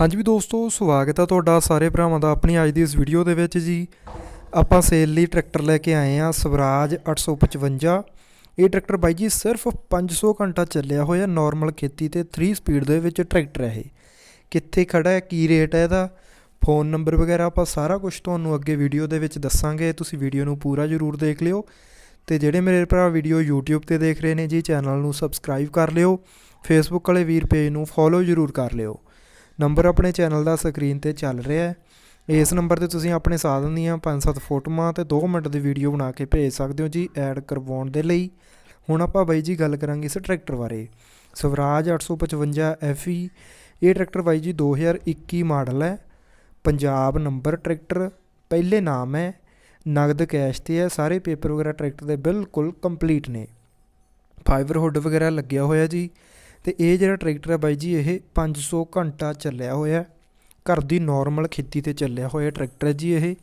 ਹਾਂਜੀ ਵੀ ਦੋਸਤੋ, ਸਵਾਗਤ ਹੈ ਤੁਹਾਡਾ ਸਾਰੇ ਭਰਾਵਾਂ ਦਾ ਆਪਣੀ ਅੱਜ ਦੀ ਇਸ ਵੀਡੀਓ ਦੇ ਵਿੱਚ ਜੀ। ਆਪਾਂ ਸੇਲ ਲਈ ਟਰੈਕਟਰ ਲੈ ਕੇ ਆਏ ਆ ਸਵਰਾਜ 855 ਇਹ ਟਰੈਕਟਰ ਬਾਈ ਜੀ ਸਿਰਫ 500 ਘੰਟਾ ਚੱਲਿਆ ਹੋਇਆ ਨਾਰਮਲ ਖੇਤੀ ਤੇ 3 ਸਪੀਡ ਦੇ ਵਿੱਚ ਟਰੈਕਟਰ ਹੈ ਇਹ। ਕਿੱਥੇ ਖੜਾ ਹੈ, ਕੀ ਰੇਟ ਹੈ ਇਹਦਾ? ਫੋਨ ਨੰਬਰ ਵਗੈਰਾ ਆਪਾਂ ਸਾਰਾ ਕੁਝ ਤੁਹਾਨੂੰ ਅੱਗੇ ਵੀਡੀਓ ਦੇ ਵਿੱਚ ਦੱਸਾਂਗੇ। ਤੁਸੀਂ ਵੀਡੀਓ ਨੂੰ ਪੂਰਾ ਜ਼ਰੂਰ ਦੇਖ ਲਿਓ। ਤੇ ਜਿਹੜੇ ਮੇਰੇ ਭਰਾ ਵੀਡੀਓ YouTube ਤੇ ਦੇਖ ਰਹੇ ਨੇ ਜੀ ਚੈਨਲ ਨੂੰ ਸਬਸਕ੍ਰਾਈਬ ਕਰ ਲਿਓ। ਫੇਸਬੁੱਕ ਵਾਲੇ ਵੀਰ ਪੇਜ ਨੂੰ ਫੋਲੋ ਜ਼ਰੂਰ ਕਰ ਲਿਓ। ਨੰਬਰ ਆਪਣੇ ਚੈਨਲ ਦਾ ਸਕਰੀਨ ਤੇ ਚੱਲ ਰਿਹਾ ਹੈ। ਇਸ ਨੰਬਰ ਤੇ ਤੁਸੀਂ ਆਪਣੇ ਸਾਧਨ ਦੀਆਂ 5-7 ਫੋਟੋਆਂ ਤੇ 2 ਮਿੰਟ ਦੀ ਵੀਡੀਓ ਬਣਾ ਕੇ ਭੇਜ ਸਕਦੇ ਹੋ ਜੀ ਐਡ ਕਰਵਾਉਣ ਦੇ ਲਈ। ਹੁਣ ਆਪਾਂ ਬਾਈ ਜੀ ਗੱਲ ਕਰਾਂਗੇ ਇਸ ਟਰੈਕਟਰ ਬਾਰੇ। ਸਵਰਾਜ 855 FE ਇਹ ਟਰੈਕਟਰ ਬਾਈ ਜੀ 2021 ਮਾਡਲ ਹੈ। ਪੰਜਾਬ ਨੰਬਰ ਟਰੈਕਟਰ, ਪਹਿਲੇ ਨਾਮ ਹੈ। ਨਗਦ ਕੈਸ਼ ਤੇ ਹੈ, ਸਾਰੇ ਪੇਪਰ ਵਗੈਰਾ ਟਰੈਕਟਰ ਦੇ ਬਿਲਕੁਲ ਕੰਪਲੀਟ ਨੇ। ਫਾਈਬਰ ਹੁੱਡ ਵਗੈਰਾ ਲੱਗਿਆ ਹੋਇਆ ਜੀ। ਤੇ ਇਹ ਜਿਹੜਾ ਟਰੈਕਟਰ ਹੈ ਬਾਈ ਜੀ, ਇਹ 500 ਘੰਟਾ ਚੱਲਿਆ ਹੋਇਆ ਘਰ ਦੀ ਨਾਰਮਲ ਖੇਤੀ ਤੇ ਚੱਲਿਆ ਹੋਇਆ ਟਰੈਕਟਰ ਹੈ ਜੀ ਇਹ।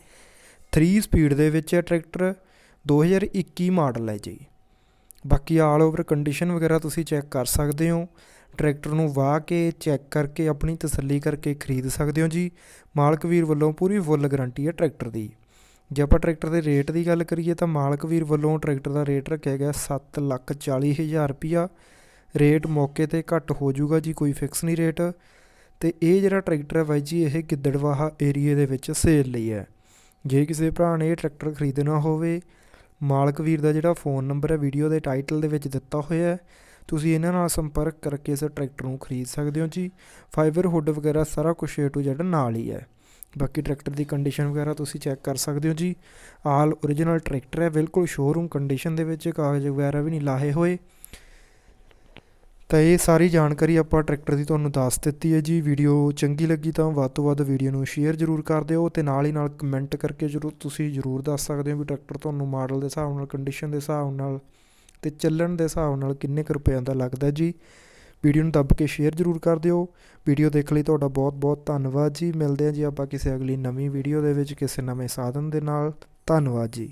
3 ਸਪੀਡ ਦੇ ਵਿੱਚ ਹੈ ਟਰੈਕਟਰ 2021 ਮਾਡਲ ਹੈ ਜੀ। ਬਾਕੀ ਆਲ ਓਵਰ ਕੰਡੀਸ਼ਨ ਵਗੈਰਾ ਤੁਸੀਂ ਚੈੱਕ ਕਰ ਸਕਦੇ ਹੋ। ਟਰੈਕਟਰ ਨੂੰ ਵਾਹ ਕੇ ਚੈੱਕ ਕਰਕੇ, ਆਪਣੀ ਤਸੱਲੀ ਕਰਕੇ ਖਰੀਦ ਸਕਦੇ ਹੋ ਜੀ। ਮਾਲਕ ਵੀਰ ਵੱਲੋਂ ਪੂਰੀ ਫੁੱਲ ਗਾਰੰਟੀ ਹੈ ਟਰੈਕਟਰ ਦੀ। ਜੇ ਆਪਾਂ ਟਰੈਕਟਰ ਦੇ ਰੇਟ ਦੀ ਗੱਲ ਕਰੀਏ ਤਾਂ ਮਾਲਕ ਵੀਰ ਵੱਲੋਂ ਟਰੈਕਟਰ ਦਾ ਰੇਟ ਰੱਖਿਆ ਗਿਆ 7 ਲੱਖ 40 ਹਜ਼ਾਰ ਰੁਪਿਆ ਰੇਟ ਮੌਕੇ ਤੇ ਘੱਟ ਹੋ ਜਾਊਗਾ ਜੀ, ਕੋਈ ਫਿਕਸ ਨਹੀਂ ਰੇਟ। ਅਤੇ ਇਹ ਜਿਹੜਾ ਟਰੈਕਟਰ ਹੈ ਬਾਈ ਜੀ, ਇਹ ਗਿੱਦੜਵਾਹਾ ਏਰੀਏ ਦੇ ਵਿੱਚ ਸੇਲ ਲਈ ਹੈ। ਜੇ ਕਿਸੇ ਭਰਾ ਨੇ ਇਹ ਟਰੈਕਟਰ ਖਰੀਦਣਾ ਹੋਵੇ, ਮਾਲਕ ਵੀਰ ਦਾ ਜਿਹੜਾ ਫੋਨ ਨੰਬਰ ਹੈ, ਵੀਡੀਓ ਦੇ ਟਾਈਟਲ ਦੇ ਵਿੱਚ ਦਿੱਤਾ ਹੋਇਆ ਹੈ, ਤੁਸੀਂ ਇਹਨਾਂ ਨਾਲ ਸੰਪਰਕ ਕਰਕੇ ਇਸ ਟਰੈਕਟਰ ਨੂੰ ਖਰੀਦ ਸਕਦੇ ਹੋ ਜੀ। ਫਾਈਬਰ ਹੁੱਡ ਵਗੈਰਾ ਸਾਰਾ ਕੁਝ ਏ ਟੂ ਜ਼ੈਡ ਨਾਲ ਹੀ ਹੈ। ਬਾਕੀ ਟਰੈਕਟਰ ਦੀ ਕੰਡੀਸ਼ਨ ਵਗੈਰਾ ਤੁਸੀਂ ਚੈੱਕ ਕਰ ਸਕਦੇ ਹੋ ਜੀ। ਆਲ ਓਰੀਜਨਲ ਟਰੈਕਟਰ ਹੈ, ਬਿਲਕੁਲ ਸ਼ੋਰੂਮ ਕੰਡੀਸ਼ਨ ਦੇ ਵਿੱਚ, ਕਾਗਜ਼ ਵਗੈਰਾ ਵੀ ਨਹੀਂ ਲਾਹੇ ਹੋਏ। ਤਾਂ ਇਹ ਸਾਰੀ ਜਾਣਕਾਰੀ ਆਪਾਂ ਟਰੈਕਟਰ ਦੀ ਤੁਹਾਨੂੰ ਦੱਸ ਦਿੱਤੀ ਹੈ ਜੀ। ਵੀਡੀਓ ਚੰਗੀ ਲੱਗੀ ਤਾਂ ਵੱਧ ਤੋਂ ਵੱਧ ਵੀਡੀਓ ਨੂੰ ਸ਼ੇਅਰ ਜ਼ਰੂਰ ਕਰ ਦਿਓ ਤੇ ਨਾਲ ਹੀ ਨਾਲ ਕਮੈਂਟ ਕਰਕੇ ਜ਼ਰੂਰ ਤੁਸੀਂ ਜ਼ਰੂਰ ਦੱਸ ਸਕਦੇ ਹੋ ਵੀ ਟਰੈਕਟਰ ਤੁਹਾਨੂੰ ਮਾਡਲ ਦੇ ਹਿਸਾਬ ਨਾਲ ਕੰਡੀਸ਼ਨ ਦੇ ਹਿਸਾਬ ਨਾਲ ਤੇ ਚੱਲਣ ਦੇ ਹਿਸਾਬ ਨਾਲ ਕਿੰਨੇ ਕੁ ਰੁਪਏ ਦਾ ਲੱਗਦਾ ਜੀ। ਵੀਡੀਓ ਨੂੰ ਦੱਬ ਕੇ ਸ਼ੇਅਰ ਜ਼ਰੂਰ ਕਰ ਦਿਓ। ਵੀਡੀਓ ਦੇਖਣ ਲਈ ਤੁਹਾਡਾ ਬਹੁਤ ਬਹੁਤ ਧੰਨਵਾਦ ਜੀ। ਮਿਲਦੇ ਹਾਂ ਜੀ ਆਪਾਂ ਕਿਸੇ ਅਗਲੀ ਨਵੀਂ ਵੀਡੀਓ ਦੇ ਵਿੱਚ ਕਿਸੇ ਨਵੇਂ ਸਾਧਨ ਦੇ ਨਾਲ। ਧੰਨਵਾਦ ਜੀ।